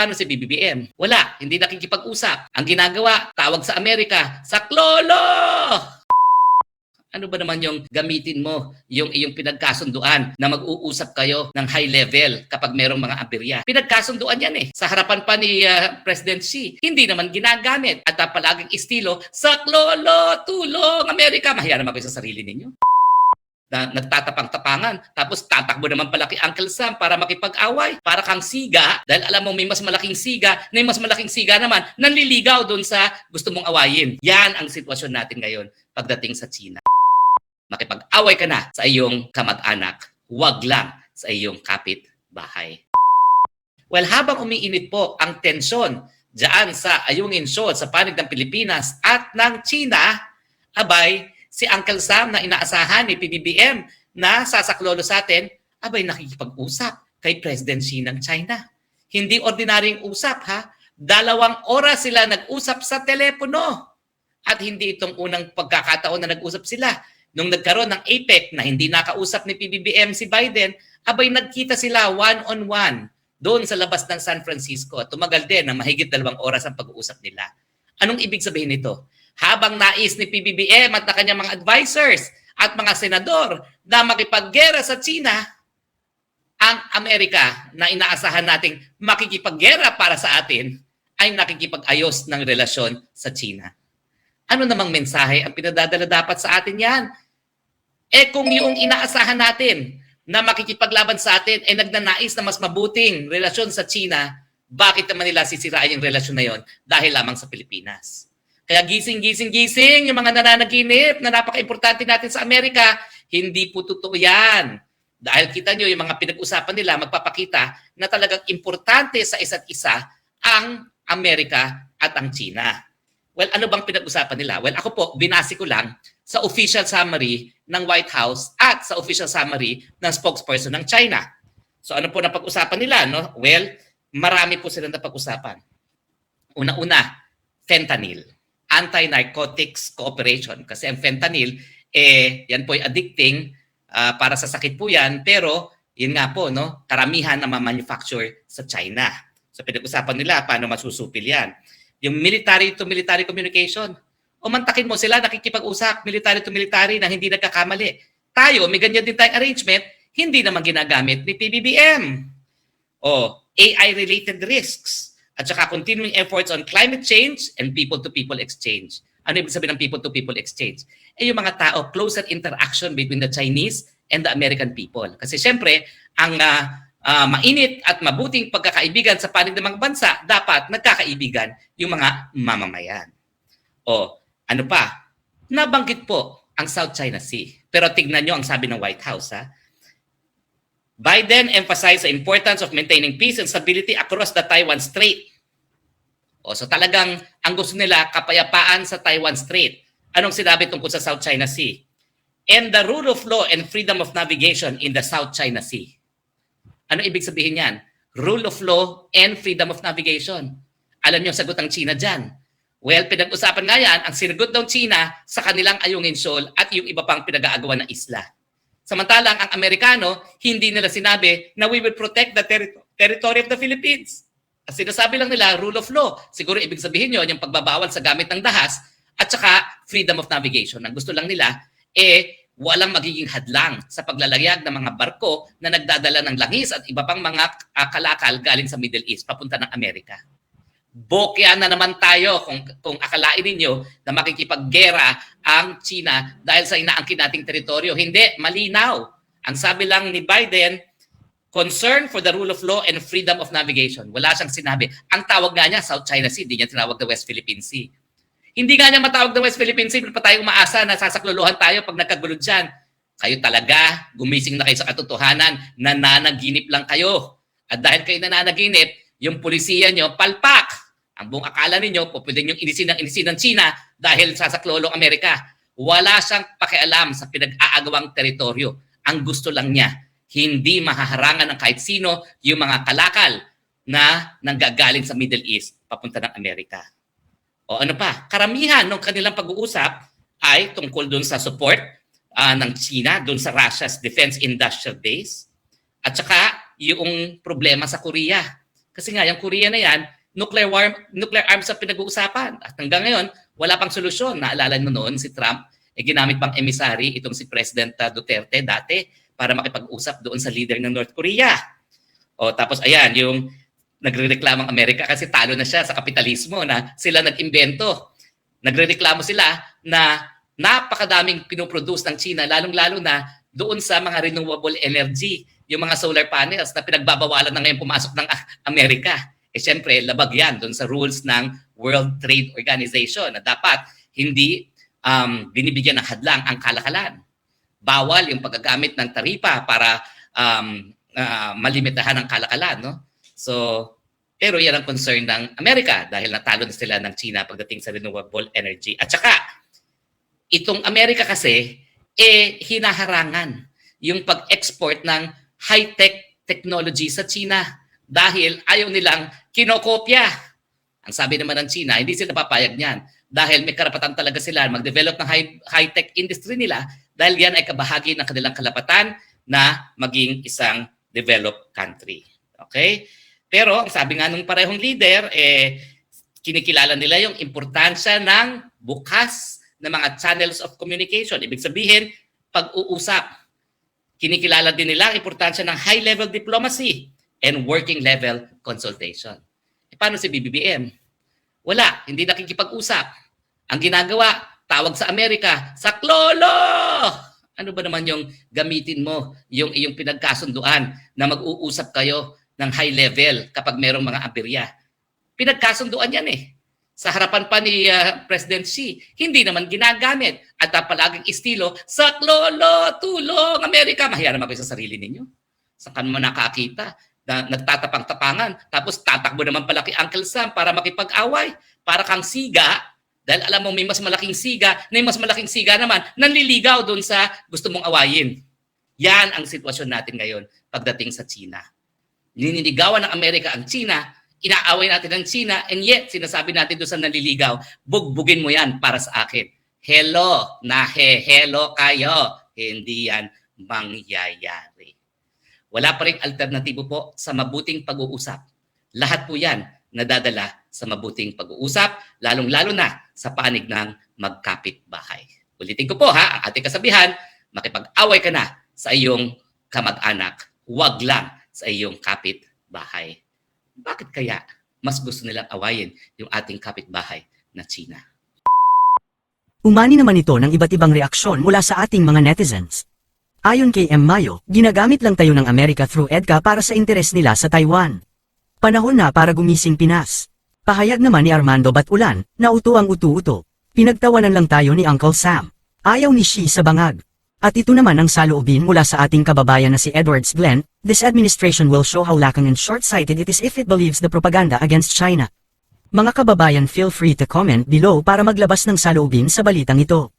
Paano si BBM? Wala, hindi nakikipag-usap. Ang ginagawa, tawag sa Amerika, saklolo! Ano ba naman yung gamitin mo, yung iyong pinagkasunduan na mag-uusap kayo ng high level kapag merong mga aberya? Pinagkasunduan yan eh. Sa harapan pa ni ah, President Xi, hindi naman ginagamit. At ang palaging estilo, saklolo, tulong, Amerika. Mahiya naman kayo sa sarili ninyo na nagtatapang-tapangan. Tapos tatakbo naman pala kay Uncle Sam para makipag-away. Para kang siga, dahil alam mo may mas malaking siga, na mas malaking siga naman, nanliligaw doon sa gusto mong awayin. Yan ang sitwasyon natin ngayon pagdating sa China. Makipag-away ka na sa iyong kamag-anak, huwag lang sa iyong kapit-bahay. Well, habang umiinit po ang tensyon dyan sa Ayungin Shoal, sa panig ng Pilipinas at ng China, abay, si Uncle Sam na inaasahan ni PBBM na sasaklolo sa atin, abay nakikipag-usap kay President Xi ng China. Hindi ordinaryong usap ha. Dalawang oras sila nag-usap sa telepono. At hindi itong unang pagkakataon na nag-usap sila. Nung nagkaroon ng APEC na hindi nakausap ni PBBM si Biden, abay nagkita sila one-on-one doon sa labas ng San Francisco. Tumagal din ng mahigit dalawang oras ang pag-uusap nila. Anong ibig sabihin nito? Habang nais ni PBBM at na kanyang mga advisors at mga senador na makipaggera sa China, ang Amerika na inaasahan nating makikipaggera para sa atin ay nakikipag-ayos ng relasyon sa China. Ano namang mensahe ang pinadadala dapat sa atin yan? Eh kung yung inaasahan natin na makikipaglaban sa atin ay nagnanais na mas mabuting relasyon sa China, bakit naman nila sisirain yung relasyon na yon dahil lamang sa Pilipinas? Kaya gising, gising, gising yung mga nananaginip na napaka-importante natin sa Amerika, hindi po totoo yan. Dahil kita nyo yung mga pinag-usapan nila, magpapakita na talagang importante sa isa't isa ang Amerika at ang China. Well, ano bang pinag-usapan nila? Well, ako po, binasi ko lang sa official summary ng White House at sa official summary ng spokesperson ng China. So ano po na pag-usapan nila? No? Well, marami po silang napag-usapan. Una-una, fentanyl. Anti-narcotics cooperation. Kasi ang fentanyl, eh, yan po ay addicting ah, para sa sakit po yan. Pero, yun nga po, no? karamihan na ma-manufacture sa China. So pinag-usapan nila paano masusupil yan. Yung military to military communication. O mantakin mo sila nakikipag-usap military to military na hindi nagkakamali. Tayo, may ganyan din tayong arrangement, hindi naman ginagamit ni PBBM. O AI-related risks. At saka continuing efforts on climate change and people-to-people exchange. Ano ibig sabihin ng people-to-people exchange? Eh yung mga tao, closer interaction between the Chinese and the American people. Kasi syempre, ang ah, ah, mainit at mabuting pagkakaibigan sa panig ng mga bansa, dapat nagkakaibigan yung mga mamamayan. O ano pa? Nabanggit po ang South China Sea. Pero tignan nyo ang sabi ng White House. Ha? Biden emphasized the importance of maintaining peace and stability across the Taiwan Strait. O so talagang ang gusto nila kapayapaan sa Taiwan Strait. Anong sinabi tungkol sa South China Sea? And the rule of law and freedom of navigation in the South China Sea. Ano ibig sabihin yan? Rule of law and freedom of navigation. Alam niyo sagot ng China dyan. Well, pinag-usapan nga yan, ang sinagot ng China sa kanilang Ayungin Shoal at yung iba pang pinag-aagawan ng isla. Samantalang ang Amerikano, hindi nila sinabi na we will protect the terri- territory of the Philippines. Ang sinasabi lang nila, rule of law. Siguro ibig sabihin yun, yung pagbabawal sa gamit ng dahas at saka freedom of navigation. Ang gusto lang nila, eh, walang magiging hadlang sa paglalayag ng mga barko na nagdadala ng langis at iba pang mga kalakal galing sa Middle East papunta ng Amerika. Bokya na naman tayo kung, kung akalain ninyo na makikipaggera ang China dahil sa inaangkin nating teritoryo. Hindi, malinaw. Ang sabi lang ni Biden, concern for the rule of law and freedom of navigation. Wala siyang sinabi. Ang tawag nga niya, South China Sea, hindi niya tinawag na West Philippine Sea. Hindi nga niya matawag na West Philippine Sea, pa tayo umaasa na sasakluluhan tayo pag nagkagulo dyan. Kayo talaga, gumising na kayo sa katotohanan, nananaginip lang kayo. At dahil kayo nananaginip, yung pulisiya nyo, palpak. Ang buong akala ninyo, pwede nyo inisin ng inisin ng China dahil sasaklolong Amerika. Wala siyang pakialam sa pinag-aagawang teritoryo. Ang gusto lang niya, hindi mahaharangan ng kahit sino yung mga kalakal na nanggagaling sa Middle East papunta ng Amerika. O ano pa, karamihan ng kanilang pag-uusap ay tungkol doon sa support ah, ng China doon sa Russia's defense industrial base at saka yung problema sa Korea. Kasi nga, yung Korea na yan, nuclear, war, nuclear arms ang pinag-uusapan. At hanggang ngayon, wala pang solusyon. Naalala mo noon si Trump, eh, ginamit pang emissary itong si President uh, Duterte dati para makipag-usap doon sa leader ng North Korea. O tapos ayan, yung nagrereklamo ang Amerika kasi talo na siya sa kapitalismo na sila nag-imbento. Nagrereklamo sila na napakadaming pinoproduce ng China, lalong-lalo na doon sa mga renewable energy, yung mga solar panels na pinagbabawalan na ngayon pumasok ng ah, Amerika. Eh syempre, labag yan doon sa rules ng World Trade Organization na dapat hindi um, binibigyan ng hadlang ang kalakalan. Bawal yung paggagamit ng taripa para um, uh, malimitahan ang kalakalan. No? So, pero yan ang concern ng Amerika dahil natalo na sila ng China pagdating sa renewable energy. At saka, itong Amerika kasi, eh, hinaharangan yung pag-export ng high-tech technology sa China dahil ayaw nilang kinokopya. Ang sabi naman ng China, hindi sila papayag niyan dahil may karapatan talaga sila mag-develop ng high, high-tech industry nila dahil yan ay kabahagi ng kanilang kalapatan na maging isang developed country. Okay? Pero ang sabi nga ng parehong leader, eh, kinikilala nila yung importansya ng bukas na mga channels of communication. Ibig sabihin, pag-uusap. Kinikilala din nila ang importansya ng high-level diplomacy and working-level consultation. E paano si BBBM? Wala, hindi nakikipag-usap. Ang ginagawa, tawag sa Amerika, sa klolo! Ano ba naman yung gamitin mo, yung iyong pinagkasunduan na mag-uusap kayo ng high level kapag merong mga aberya? Pinagkasunduan yan eh. Sa harapan pa ni uh, President Xi, hindi naman ginagamit. At ang palaging estilo, sa klolo, tulong, Amerika. Mahiya naman kayo sa sarili ninyo. Saan ka naman nakakita? Na nagtatapang-tapangan. Tapos tatakbo naman pala kay Uncle Sam para makipag-away. Para kang siga, dahil alam mo may mas malaking siga, na mas malaking siga naman, nanliligaw doon sa gusto mong awayin. Yan ang sitwasyon natin ngayon pagdating sa China. Nininigawan ng Amerika ang China, inaaway natin ang China, and yet sinasabi natin doon sa nanliligaw, bugbugin mo yan para sa akin. Hello, nahe-hello kayo. Hindi yan mangyayari. Wala pa rin alternatibo po sa mabuting pag-uusap. Lahat po yan nadadala sa mabuting pag-uusap, lalong-lalo na sa panig ng magkapit bahay. Ulitin ko po ha, ang ating kasabihan, makipag-away ka na sa iyong kamag-anak, huwag lang sa iyong kapit bahay. Bakit kaya mas gusto nilang awayin yung ating kapitbahay na China? Umani naman ito ng iba't ibang reaksyon mula sa ating mga netizens. Ayon kay M. Mayo, ginagamit lang tayo ng Amerika through EDCA para sa interes nila sa Taiwan. Panahon na para gumising Pinas. Pahayag naman ni Armando Batulan, na uto ang utu-uto. Pinagtawanan lang tayo ni Uncle Sam. Ayaw ni Xi sa bangag. At ito naman ang saloobin mula sa ating kababayan na si Edwards Glenn, this administration will show how lacking and short-sighted it is if it believes the propaganda against China. Mga kababayan feel free to comment below para maglabas ng saloobin sa balitang ito.